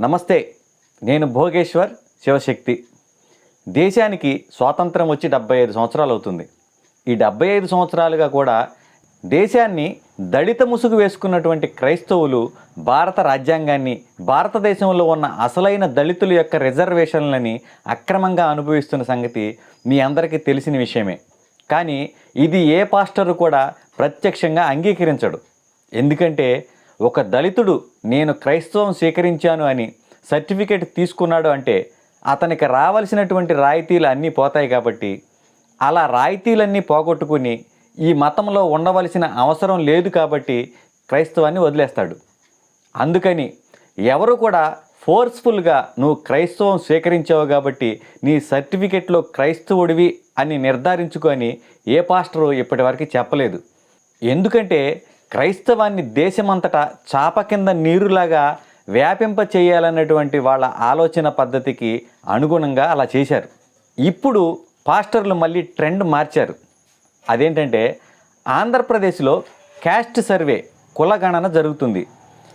నమస్తే నేను భోగేశ్వర్ శివశక్తి. దేశానికి స్వాతంత్రం వచ్చి డెబ్బై ఐదు సంవత్సరాలు అవుతుంది. ఈ డెబ్బై ఐదు సంవత్సరాలుగా కూడా దేశాన్ని దళిత ముసుగు వేసుకున్నటువంటి క్రైస్తవులు భారత రాజ్యాంగాన్ని భారతదేశంలో ఉన్న అసలైన దళితుల యొక్క రిజర్వేషన్లని అక్రమంగా అనుభవిస్తున్న సంగతి మీ అందరికీ తెలిసిన విషయమే. కానీ ఇది ఏ పాస్టరు కూడా ప్రత్యక్షంగా అంగీకరించడు. ఎందుకంటే ఒక దళితుడు నేను క్రైస్తవం స్వీకరించాను అని సర్టిఫికేట్ తీసుకున్నాడు అంటే అతనికి రావలసినటువంటి రాయితీలు అన్నీ పోతాయి కాబట్టి అలా రాయితీలన్నీ పోగొట్టుకుని ఈ మతంలో ఉండవలసిన అవసరం లేదు కాబట్టి క్రైస్తవాన్ని వదిలేస్తాడు. అందుకని ఎవరు కూడా ఫోర్స్ఫుల్గా నువ్వు క్రైస్తవం స్వీకరించావు కాబట్టి నీ సర్టిఫికెట్లో క్రైస్తవుడివి అని నిర్ధారించుకొని ఏ పాస్టరు ఇప్పటివరకు చెప్పలేదు. ఎందుకంటే క్రైస్తవాన్ని దేశమంతటా చాప కింద నీరులాగా వ్యాపింప చేయాలన్నటువంటి వాళ్ళ ఆలోచన పద్ధతికి అనుగుణంగా అలా చేశారు. ఇప్పుడు పాస్టర్లు మళ్ళీ ట్రెండ్ మార్చారు. అదేంటంటే ఆంధ్రప్రదేశ్లో క్యాస్ట్ సర్వే కులగణన జరుగుతుంది.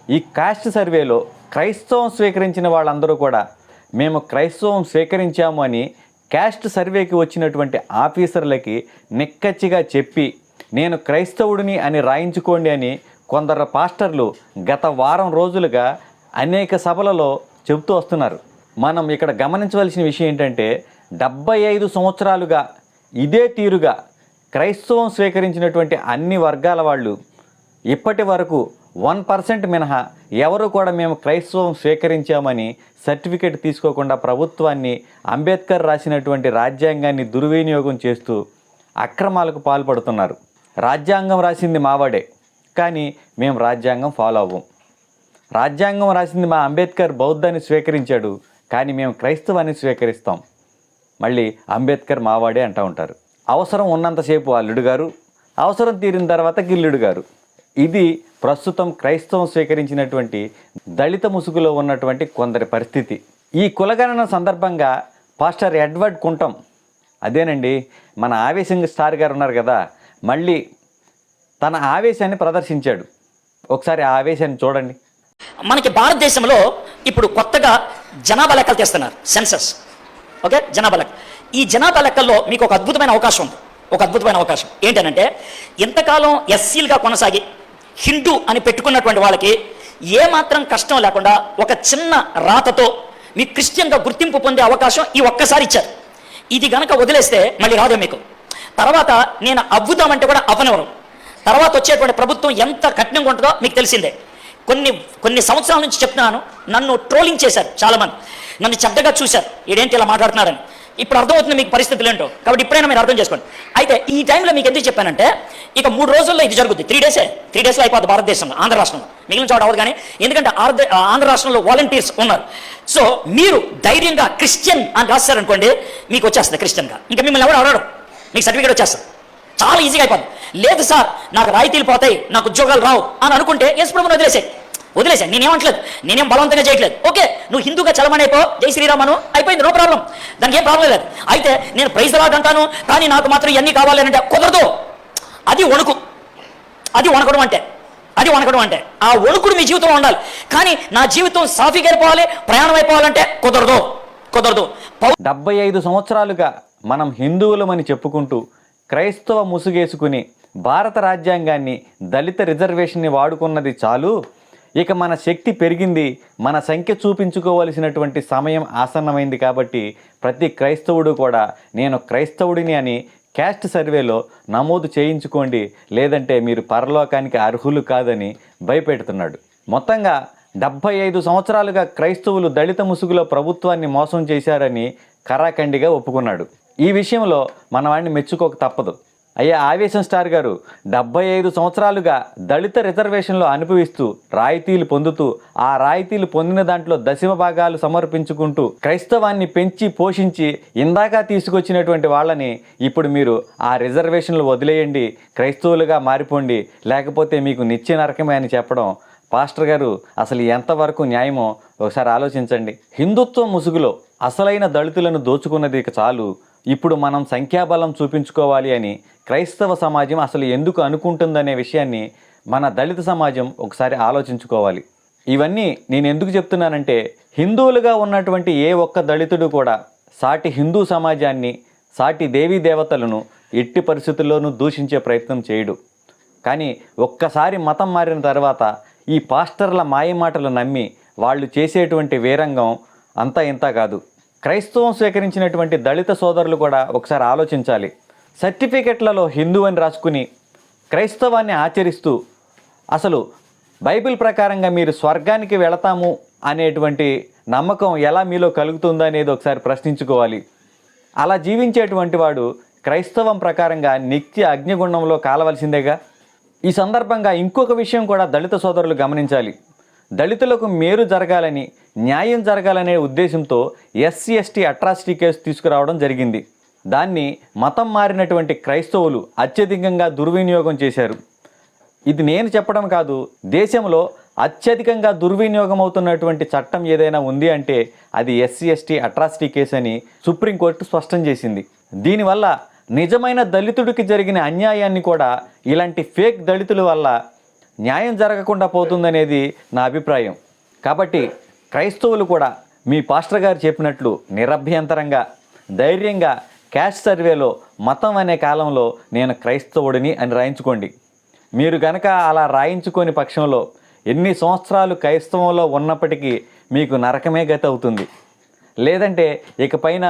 ఈ కాస్ట్ సర్వేలో క్రైస్తవం స్వీకరించిన వాళ్ళందరూ కూడా మేము క్రైస్తవం స్వీకరించాము అని క్యాస్ట్ సర్వేకి వచ్చినటువంటి ఆఫీసర్లకి నిక్కచ్చిగా చెప్పి నేను క్రైస్తవుడిని అని రాయించుకోండి అని కొందరు పాస్టర్లు గత వారం రోజులుగా అనేక సభలలో చెబుతూ వస్తున్నారు. మనం ఇక్కడ గమనించవలసిన విషయం ఏంటంటే డెబ్బై ఐదు సంవత్సరాలుగా ఇదే తీరుగా క్రైస్తవం స్వీకరించినటువంటి అన్ని వర్గాల వాళ్ళు ఇప్పటి వరకు వన్ పర్సెంట్ మినహా ఎవరు కూడా మేము క్రైస్తవం స్వీకరించామని సర్టిఫికేట్ తీసుకోకుండా ప్రభుత్వాన్ని అంబేద్కర్ రాసినటువంటి రాజ్యాంగాన్ని దుర్వినియోగం చేస్తూ అక్రమాలకు పాల్పడుతున్నారు. రాజ్యాంగం రాసింది మావాడే కానీ మేము రాజ్యాంగం ఫాలో అవ్వం. రాజ్యాంగం రాసింది మా అంబేద్కర్ బౌద్ధాన్ని స్వీకరించాడు కానీ మేము క్రైస్తవాన్ని స్వీకరిస్తాం. మళ్ళీ అంబేద్కర్ మావాడే అంటూ ఉంటారు. అవసరం ఉన్నంతసేపు అల్లుడు గారు అవసరం తీరిన తర్వాత గిల్లుడు గారు. ఇది ప్రస్తుతం క్రైస్తవం స్వీకరించినటువంటి దళిత ముసుగులో ఉన్నటువంటి కొందరి పరిస్థితి. ఈ కులగణన సందర్భంగా పాస్టర్ ఎడ్వర్డ్ కుంటం అదేనండి మన ఆవేశంగా స్టార్ గారు ఉన్నారు కదా మళ్ళీ తన ఆవేశాన్ని ప్రదర్శించాడు. ఒకసారి ఆ ఆవేశాన్ని చూడండి. మనకి భారతదేశంలో ఇప్పుడు కొత్తగా జనాభా లెక్కలు తీస్తున్నారు సెన్సస్ ఓకే? జనాభా లెక్క. ఈ జనాభా లెక్కల్లో మీకు ఒక అద్భుతమైన అవకాశం ఉంది. ఒక అద్భుతమైన అవకాశం. ఏంటనంటే ఇంతకాలం ఎస్సీలుగా కొనసాగి హిందూ అని పెట్టుకున్నటువంటి వాళ్ళకి ఏమాత్రం కష్టం లేకుండా ఒక చిన్న రాతతో మీ క్రిస్టియన్గా గుర్తింపు పొందే అవకాశం ఈ ఒక్కసారి ఇచ్చారు. ఇది గనక వదిలేస్తే మళ్ళీ రాదు మీకు. తర్వాత నేను అవ్వుదామంటే కూడా అవ్వనివ్వరు తర్వాత వచ్చేటువంటి ప్రభుత్వం ఎంత కఠినంగా ఉంటుందో మీకు తెలిసిందే. కొన్ని కొన్ని సంవత్సరాల నుంచి చెప్తున్నాను నన్ను ట్రోలింగ్ చేశారు చాలామంది. నన్ను చెడ్డగా చూశారు. ఇదేంటి ఇలా మాట్లాడుతున్నారని. ఇప్పుడు అర్థమవుతుంది మీకు పరిస్థితులు ఏంటో. కాబట్టి ఇప్పుడైనా మీరు అర్థం చేసుకోండి. అయితే ఈ టైంలో మీకు ఎందుకు చెప్పానంటే ఇక మూడు రోజుల్లో ఇది జరుగుతుంది త్రీ డేసే త్రీ డేస్లో అయిపోతుంది భారతదేశంలో ఆంధ్ర రాష్ట్రంలో. మిగిలిన చోట అవ్వదు కానీ ఎందుకంటే ఆంధ్ర ఆంధ్ర రాష్ట్రంలో వాలంటీర్స్ ఉన్నారు. సో మీరు ధైర్యంగా క్రిస్టియన్ అని రాస్తారనుకోండి మీకు వచ్చేస్తుంది క్రిస్టియన్గా ఇంకా మిమ్మల్ని ఎవరు అడగడం మీకు సర్టిఫికేట్ వచ్చేస్తుంది చాలా ఈజీగా అయిపోతుంది లేదు సార్ నాకు రాయితీలు పోతాయి నాకు ఉద్యోగాలు రావు అని అనుకుంటే ఎస్ ప్రభుని వదిలేసే. వదిలేసా నేనేమంటలేదు నేనేం బలవంతంగా చేయట్లేదు. ఓకే నువ్వు హిందూగా చలమని అయిపో జై శ్రీరామను అయిపోయింది నో ప్రాబ్లం. దానికి ఏం ప్రాబ్లం లేదు. అయితే నేను ప్రైజ్ లాట్ అంటాను కానీ నాకు మాత్రం ఇవన్నీ కావాలి అంటే కుదరదు. అది వణుకు. అది వణకడం అంటే. అది వణకడం అంటే. ఆ వణుకుడు మీ జీవితంలో ఉండాలి. కానీ నా జీవితం సాఫీగా అయిపోవాలి ప్రయాణం అయిపోవాలంటే కుదరదు. కుదరదు. డెబ్బై ఐదు సంవత్సరాలుగా మనం హిందువులమని చెప్పుకుంటూ క్రైస్తవ ముసుగేసుకుని భారత రాజ్యాంగాన్ని దళిత రిజర్వేషన్ని వాడుకున్నది చాలు. ఇక మన శక్తి పెరిగింది మన సంఖ్య చూపించుకోవలసినటువంటి సమయం ఆసన్నమైంది కాబట్టి ప్రతి క్రైస్తవుడు కూడా నేను క్రైస్తవుడిని అని క్యాస్ట్ సర్వేలో నమోదు చేయించుకోండి లేదంటే మీరు పరలోకానికి అర్హులు కాదని భయపెడుతున్నాడు. మొత్తంగా డెబ్భై ఐదు సంవత్సరాలుగా క్రైస్తవులు దళిత ముసుగులో ప్రభుత్వాన్ని మోసం చేశారని కరాఖండిగా ఒప్పుకున్నాడు. ఈ విషయంలో మన వాడిని మెచ్చుకోక తప్పదు. అయ్యా ఆవేశం స్టార్ గారు డెబ్బై ఐదు సంవత్సరాలుగా దళిత రిజర్వేషన్లో అనుభవిస్తూ రాయితీలు పొందుతూ ఆ రాయితీలు పొందిన దాంట్లో దశమ భాగాలు సమర్పించుకుంటూ క్రైస్తవాన్ని పెంచి పోషించి ఇందాక తీసుకొచ్చినటువంటి వాళ్ళని ఇప్పుడు మీరు ఆ రిజర్వేషన్లు వదిలేయండి క్రైస్తవులుగా మారిపోండి లేకపోతే మీకు నిత్య నరకమే అని చెప్పడం పాస్టర్ గారు అసలు ఎంతవరకు న్యాయమో ఒకసారి ఆలోచించండి. హిందుత్వ ముసుగులో అసలైన దళితులను దోచుకున్నది ఇక చాలు. ఇప్పుడు మనం సంఖ్యాబలం చూపించుకోవాలి అని క్రైస్తవ సమాజం అసలు ఎందుకు అనుకుంటుందనే విషయాన్ని మన దళిత సమాజం ఒకసారి ఆలోచించుకోవాలి. ఇవన్నీ నేను ఎందుకు చెప్తున్నానంటే హిందువులుగా ఉన్నటువంటి ఏ ఒక్క దళితుడు కూడా సాటి హిందూ సమాజాన్ని సాటి దేవీ దేవతలను ఎట్టి పరిస్థితుల్లోనూ దూషించే ప్రయత్నం చేయడు. కానీ ఒక్కసారి మతం మారిన తర్వాత ఈ పాస్టర్ల మాయమాటలు నమ్మి వాళ్ళు చేసేటువంటి వీరంగం అంతా ఇంత కాదు. క్రైస్తవం స్వీకరించినటువంటి దళిత సోదరులు కూడా ఒకసారి ఆలోచించాలి. సర్టిఫికెట్లలో హిందూ అని రాసుకుని క్రైస్తవాన్ని ఆచరిస్తూ అసలు బైబిల్ ప్రకారంగా మీరు స్వర్గానికి వెళతాము అనేటువంటి నమ్మకం ఎలా మీలో కలుగుతుందో అనేది ఒకసారి ప్రశ్నించుకోవాలి. అలా జీవించేటువంటి వాడు క్రైస్తవం ప్రకారంగా నిత్య అగ్నిగుండంలో కాలవలసిందేగా? ఈ సందర్భంగా ఇంకొక విషయం కూడా దళిత సోదరులు గమనించాలి. దళితులకు మేలు జరగాలని న్యాయం జరగాలనే ఉద్దేశంతో ఎస్సీ ఎస్టీ అట్రాసిటీ కేసు తీసుకురావడం జరిగింది. దాన్ని మతం మారినటువంటి క్రైస్తవులు అత్యధికంగా దుర్వినియోగం చేశారు. ఇది నేను చెప్పడం కాదు దేశంలో అత్యధికంగా దుర్వినియోగం అవుతున్నటువంటి చట్టం ఏదైనా ఉంది అంటే అది ఎస్సీ ఎస్టీ అట్రాసిటీ కేసు అని సుప్రీంకోర్టు స్పష్టం చేసింది. దీనివల్ల నిజమైన దళితుడికి జరిగిన అన్యాయాన్ని కూడా ఇలాంటి ఫేక్ దళితుల వల్ల న్యాయం జరగకుండా పోతుందనేది నా అభిప్రాయం. కాబట్టి క్రైస్తవులు కూడా మీ పాస్టర్ గారు చెప్పినట్లు నిరభ్యంతరంగా ధైర్యంగా క్యాష్ సర్వేలో మతం అనే కాలంలో నేను క్రైస్తవుడిని అని రాయించుకోండి. మీరు గనక అలా రాయించుకొని పక్షంలో ఎన్ని సంవత్సరాలు క్రైస్తవంలో ఉన్నప్పటికీ మీకు నరకమే గతి అవుతుంది. లేదంటే ఇకపైన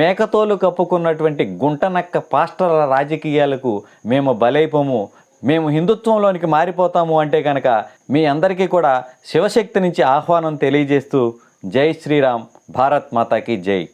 మేకతోలు కప్పుకున్నటువంటి గుంటనక్క పాస్టర్ల రాజకీయాలకు మేము బలైపోము మేము హిందుత్వంలోనికి మారిపోతాము అంటే కనుక మీ అందరికీ కూడా శివశక్తి నుంచి ఆహ్వానం తెలియజేస్తూ జై శ్రీరామ్ భారత్ మాతాకి జై.